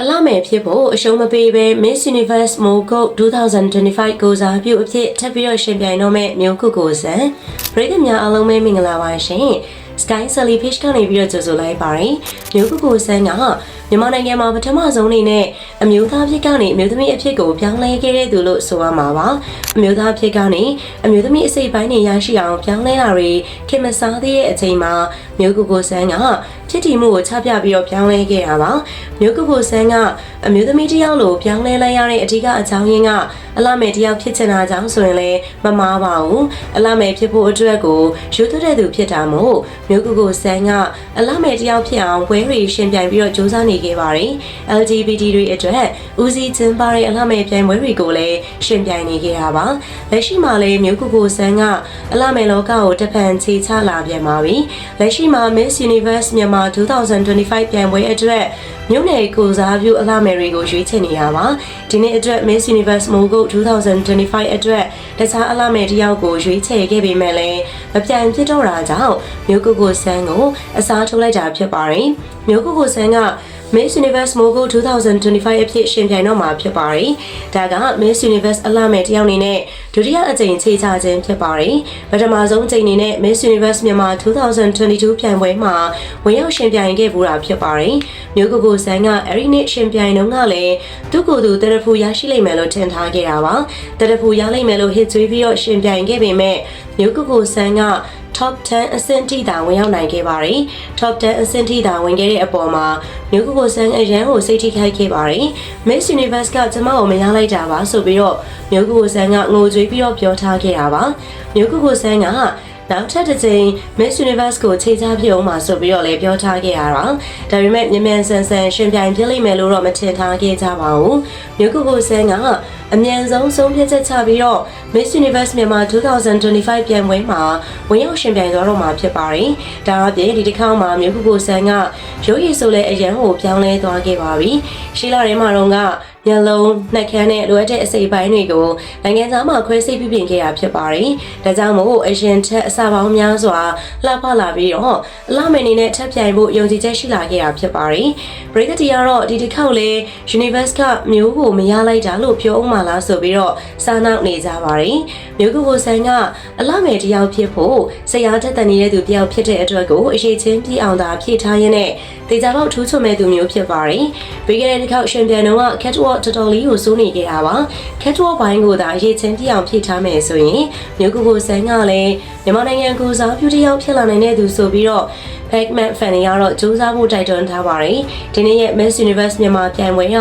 အလမယ်ဖြစ်ဖို့အရှုံးမပေးဘဲ Miss Universe Mogo 2025ကိုစားပြုအဖြစ်ထပ်ပြီးတော့ရှင်ပြိုင်တော့မဲ့မျိုးကုကိုစံပရိသတ်များအားလုံးပဲမင်္ဂလာပါရှင် Sky Sally Fish ကနေပြီးတော့ကြိုဆိုလိုက်ပါတယ်မျိုးကုကိုစံကမြန်မာနိုင်ငံမှာပထမဆုံးအနေနဲ့အမျိုးသားဖြစ်ကနေအမျိုးသမီးအဖြစ်ကိုပြောင်းလဲခဲ့တဲ့သူလို့ဆိုရမှာပါအမျိုးသားဖြစ်ကနေအမျိုးသမီးအစိပ်ပိုင်းတွေရရှိအောင်ပြောင်းလဲတာတွေခင်မစားသေးတဲ့အချိန်မှာမျိုးကုကိုစံကဖြစ်တည်မှုကိုချပြပြီးတော့ပြောင်းလဲခဲ့တာပါမျိုးကုကိုစံကအမျိုးသမီးတစ်ယောက်လိုပြောင်းလဲလိုက်ရတဲ့အဓိကအကြောင်းရင်းကအလမယ်တစ်ယောက်ဖြစ်ချင်တာကြောင့်ဆိုရင်လည်းမမားပါဘူးအလမယ်ဖြစ်ဖို့အတွက်ကိုယူသွတဲ့သူဖြစ်တာမို့မျိုးကုကိုစံကအလမယ်တစ်ယောက်ဖြစ်အောင်ဝဲရီရှင်ပြိုင်ပြီးတော့စူးစမ်းနေခဲ့ပါတယ် LGBT တွေအတွက်ဦးစီးကျင်းပတဲ့အလှမယ်ပြိုင်ပွဲတွေကိုလည်းရှင်ပြိုင်နေခဲ့တာပါလက်ရှိမှာလည်းမြို့ကုကိုဆန်းကအလှမယ်လောကကိုတပံချေချလာပြန်ပါပြီလက်ရှိမှာ Miss Universe မြန်မာ2025ပြိုင်ပွဲအတွက်မြို့နယ်ကိုစားပြုအလှမယ်တွေကိုရွေးချယ်နေရပါဒီနေ့အတွက် Miss Universe Mogo 2025အတွက်တခြားအလှမယ်တယောက်ကိုရွေးချယ်ခဲ့ပေမဲ့လည်းမပြိုင်ဖြစ်တော့တာကြောင့်မြို့ကုကိုဆန်းကိုအစားထိုးလိုက်တာဖြစ်ပါတယ်မြို့ကုကိုဆန်းက Miss Universe Mogo 2025အဖြစ်ရှင်ပြိုင်တော့မှာဖြစ်ပါတယ်။ဒါက Miss Universe အလှမယ်တယောက်အနေနဲ့ဒုတိယအကြိမ်ခြေချခြင်းဖြစ်ပါတယ်။ပထမဆုံးအကြိမ်အနေနဲ့ Miss Universe မြန်မာ2022ပြိုင်ပွဲမှာဝင်ရောက်ရှင်ပြိုင်ခဲ့ပူတာဖြစ်ပါတယ်။မျိုးကိုကိုဆန်းကအဲ့ဒီနေ့ရှင်ပြိုင်တော့ကလည်းသူ့ကိုယ်သူတရဖူရရှိလိမ့်မယ်လို့ထင်ထားခဲ့တာပါ။တရဖူရလိမ့်မယ်လို့ဟစ်ကြွေးပြီးတော့ရှင်ပြိုင်ခဲ့ပေမဲ့မျိုးကိုကိုဆန်းက top 10အဆင့်ထိတာဝင်ရောက်နိုင်ခဲ့ပါတယ်။ top 10အဆင့်ထိတာဝင်ခဲ့တဲ့အပေါ်မှာမျိုးကိုကိုဆန်းအရန်ကိုစိတ်ထိခိုက်ခဲ့ပါတယ်။ Miss Universe ကကျမကိုမရလိုက်တာပါဆိုပြီးတော့မျိုးကိုကိုဆန်းကငိုကြွေးပြီးတော့ပြောထားခဲ့တာပါ။မျိုးကိုကိုဆန်းက နောက်ထပ်တစ်ကြိမ် Miss Universe ကိုချိန်ချပြအောင်မှာဆိုပြီးတော့လည်းပြောထားခဲ့ရတာ။ဒါပေမဲ့မြန်မြန်ဆန်ဆန်ရှင်ပြိုင်ပြလိမ့်မယ်လို့တော့မထင်ထားခဲ့ကြပါဘူး။မြို့ကုကိုဆန်းကအမြန်ဆုံးဆုံးဖြတ်ချက်ချပြီးတော့ Miss Universe မြန်မာ2025ပြိုင်ပွဲမှာဝင်ရောက်ရှင်ပြိုင်သွားတော့မှာဖြစ်ပါတယ်။ဒါအပြင်ဒီတစ်ခါမှာမြို့ကုကိုဆန်းကရုပ်ရည်ဆိုလဲအရန်ကိုပြောင်းလဲသွားခဲ့ပါပြီ။ရှိလာထဲမှာတော့က မျက်လုံးနှက်ခမ်းနဲ့လိုအပ်တဲ့အစိပ်ပိုင်းတွေကိုနိုင်ငံသားမှာခွဲစိတ်ပြပြင်ခဲ့တာဖြစ်ပါတယ်။ဒါကြောင့်မို့အရင်ထက်အစပေါင်းများစွာလှပလာပြီးတော့အလှမယ်နေနဲ့ထပ်ပြိုင်ဖို့ယုံကြည်ချက်ရှိလာခဲ့တာဖြစ်ပါတယ်။ပရိသတ်တီကတော့ဒီတစ်ခေါက်လေ Universe ကမျိုးကိုမရလိုက်တာလို့ပြောအောင်မလားဆိုပြီးတော့စားနောက်နေကြပါတယ်။မျိုးကိုကိုဆန်ကအလှမယ်တယောက်ဖြစ်ဖို့ဆရာထက်တန်နေတဲ့သူတယောက်ဖြစ်တဲ့အတွက်ကိုအရေးချင်းပြည့်အောင်သာဖြည့်ထားရင်းနဲ့ဒေတာတော့ထူးချွန်မဲ့သူမျိုးဖြစ်ပါတယ်။ပြီးခဲ့တဲ့တစ်ခေါက်ရှင်ပြန်တော့ Catwalk တော်တော်လေးကိုစိုးနေခဲ့တာပါ။ Catwalk ဘိုင်းကိုသာအရေးချင်းပြည့်အောင်ဖြည့်ထားမယ်ဆိုရင်မျိုးကိုကိုဆန်ကလည်းမြန်မာနိုင်ငံကိုစားပြုတယောက်ဖြစ်လာနိုင်တဲ့သူဆိုပြီးတော့ Pac-Man fan တွေကတော့စူးစမ်းဖို့တိုက်တွန်းထားပါတယ်။ဒီနေ့ရဲ့ Miss Universe မြန်မာပြိုင်ပွဲက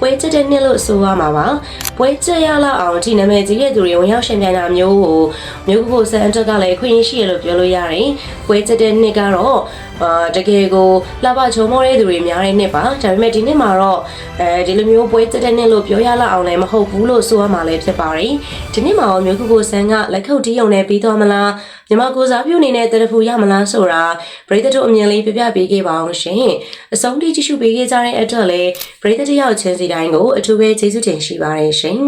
ပွဲကျတဲ့နှစ်လို့ဆိုရမှာပါ။ပွဲကျရလောက်အောင်ဒီနာမည်ကြီးတဲ့သူတွေဝင်ရောက်ရှင်ပြိုင်တာမျိုးကိုမျိုးကိုဆန်အတွက်ကလည်းခွင့်ရရှိရလို့ပြောလို့ရတယ်။ပွဲကျတဲ့နှစ်ကတော့အာတကယ်ကိုလှပချုံမောတဲ့သူတွေများတဲ့နှစ်ပါဒါပေမဲ့ဒီနှစ်မှာတော့အဲဒီလိုမျိုးပွဲကျတဲ့နှစ်လို့ပြောရလောက်အောင်လည်းမဟုတ်ဘူးလို့ဆိုရမှာလည်းဖြစ်ပါတယ်ဒီနှစ်မှာရောမျိုးကိုကိုဆန်ကလက်ခုပ်တီးရုံနဲ့ပြီးသွားမလားမြမကိုစားပြုအနေနဲ့တရဖူရမလားဆိုတာပရိသတ်တို့အမြင်လေးပြပြပေးခဲ့ပါအောင်ရှင်အဆုံးထိကြည့်ရှုပေးခဲ့ကြတဲ့အတွက်လည်းပရိသတ်တယောက်ချင်းစီတိုင်းကိုအထူးပဲကျေးဇူးတင်ရှိပါတယ်ရှင်